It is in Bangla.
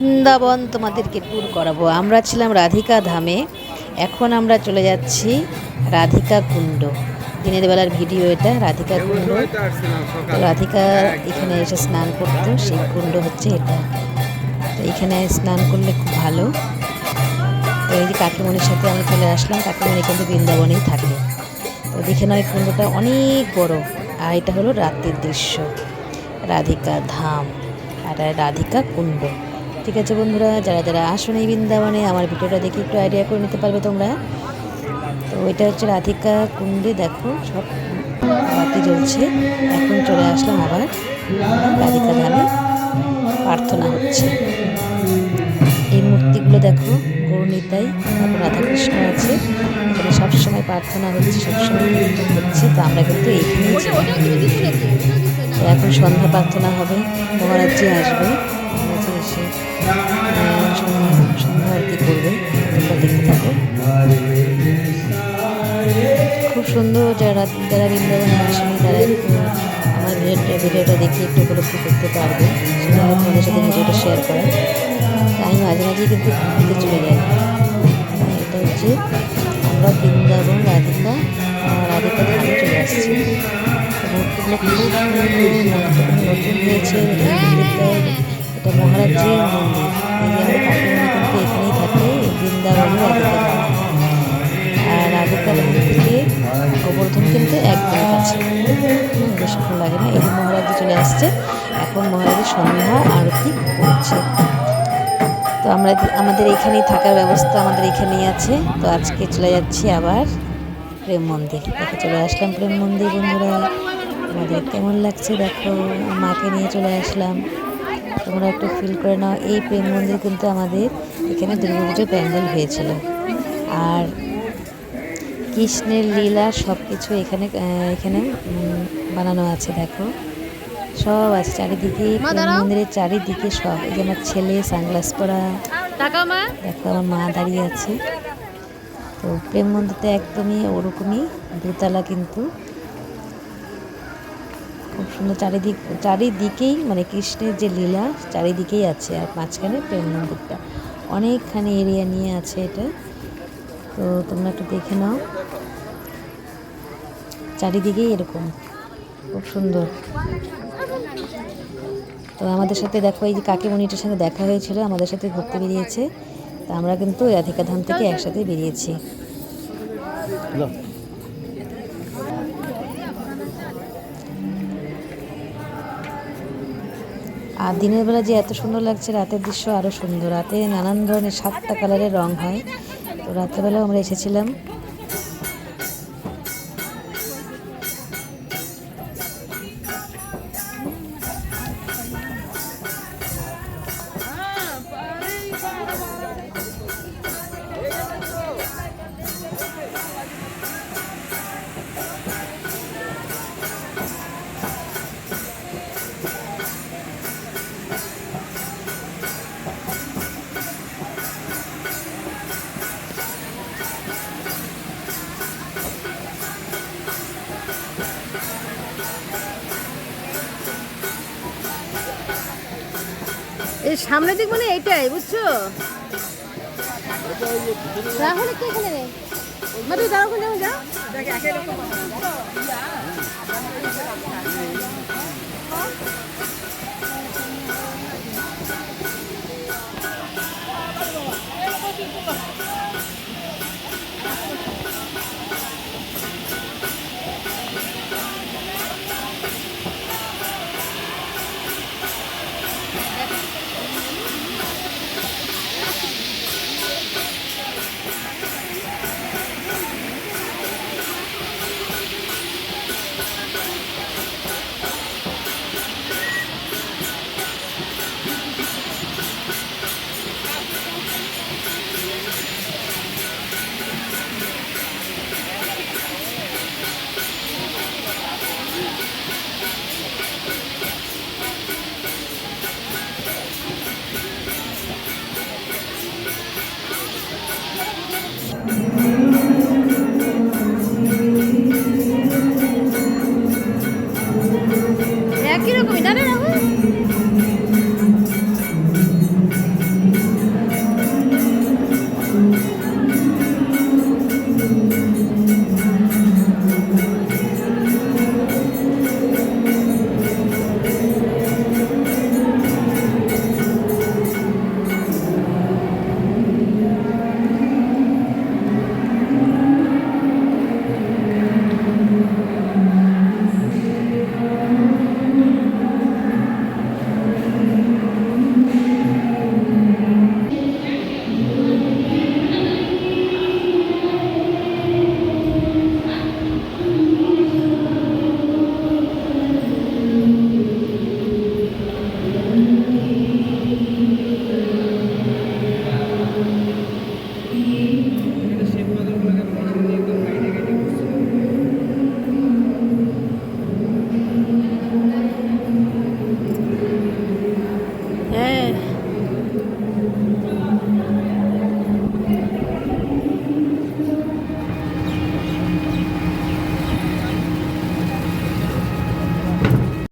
বৃন্দাবন তোমাদেরকে ট্যুর করাবো। আমরা ছিলাম রাধিকা ধামে এখন আমরা চলে যাচ্ছি রাধিকা কুণ্ড। দিনের বেলার ভিডিও এটা রাধিকা কুণ্ড। তো রাধিকা এখানে এসে স্নান করতো সেই কুণ্ড হচ্ছে এটা। তো এখানে স্নান করলে খুব ভালো। তো এই যে কাকিমণির সাথে আমি চলে আসলাম কাকিমণি কিন্তু বৃন্দাবনেই থাকে। তো দেখে নয় কুণ্ডটা অনেক বড়। আর এটা হলো রাত্রির দৃশ্য রাধিকা ধাম আর রাধিকা কুণ্ড। ঠিক আছে বন্ধুরা, যারা যারা আসুন এই বৃন্দাবনে, আমার ভিডিওটা দেখে একটু আইডিয়া করে নিতে পারবে তোমরা। তো এটা হচ্ছে রাধিকা কুণ্ডে, দেখো সব বাতি জ্বলছে। এখন চলে আসলাম আবার রাধিকা ধামে। প্রার্থনা হচ্ছে। এই মূর্তিগুলো দেখো, গৌরনীতাই, তারপর রাধাকৃষ্ণ আছে। এখানে সবসময় প্রার্থনা হচ্ছে, সবসময় হচ্ছে। তো আমরা কিন্তু। তো এখন সন্ধ্যা প্রার্থনা হবে মহারাজজি আসবে খুব সুন্দর যারা যারা বৃন্দাবনে আসেনি তারা একটু আমার ভিডিওটা ভিডিওটা দেখে একটু উপলব্ধি করতে পারবে। সেটা তোমাদের সাথে ভিডিওটা শেয়ার করা। তাই মাঝে মাঝেই কিন্তু ঘুরতে চলে যাই। হ্যাঁ, এটা হচ্ছে আমরা বৃন্দাবন রাধিকা রাধিকা ধামে চলে আসছি। মূর্তিগুলো খুব নতুন হয়েছে এটা মহারাজজির মন্দির লাগে না এই যে মহারাজি চলে আসছে। এখন মহারাজের সন্ধ্যা আরতি করছে তো আমরা আমাদের এখানেই থাকার ব্যবস্থা আমাদের এখানেই আছে। তো আজকে চলে যাচ্ছি আবার প্রেম মন্দির। দেখে, চলে আসলাম প্রেম মন্দির, বন্ধুরা। আমাদের কেমন লাগছে? দেখো মাকে নিয়ে চলে আসলাম। তোমরা একটু ফিল করে নাও। এই প্রেম মন্দির কিন্তু আমাদের এখানে দুর্গাপুজোর প্যান্ডেল হয়েছিল। আর কৃষ্ণের লীলা সব কিছু এখানে এখানে বানানো আছে দেখো। সব আছে চারিদিকে মন্দিরের চারিদিকে সব। এই যে আমার ছেলে সানগ্লাস পরা। দেখো আমার মা দাঁড়িয়ে আছে। তো প্রেম মন্দিরটা একদমই ওরকমই দোতলা কিন্তু। খুব সুন্দর চারিদিক চারিদিকেই মানে কৃষ্ণের যে লীলা চারিদিকেই আছে। আর মাঝখানে প্রেম মন্দিরটা অনেকখানি এরিয়া নিয়ে আছে এটা। তো তোমরা একটু দেখে নাও। চারিদিকেই এরকম, খুব সুন্দর। তো আমাদের সাথে দেখো, এই যে কাকিমণিটার সাথে দেখা হয়েছিল, আমাদের সাথে ঘুরতে বেরিয়েছে। তা আমরা কিন্তু রাধিকা ধাম থেকে একসাথে বেরিয়েছি। আর দিনের বেলা যে এত সুন্দর লাগছে, রাতের দৃশ্য আরও সুন্দর। রাতে নানান ধরনের সাতটা কালারের রং হয়। তো রাত্রেবেলাও আমরা এসেছিলাম। এই সামনের দিক মানে এটাই বুঝছ? মানে দাও ওখানে যাও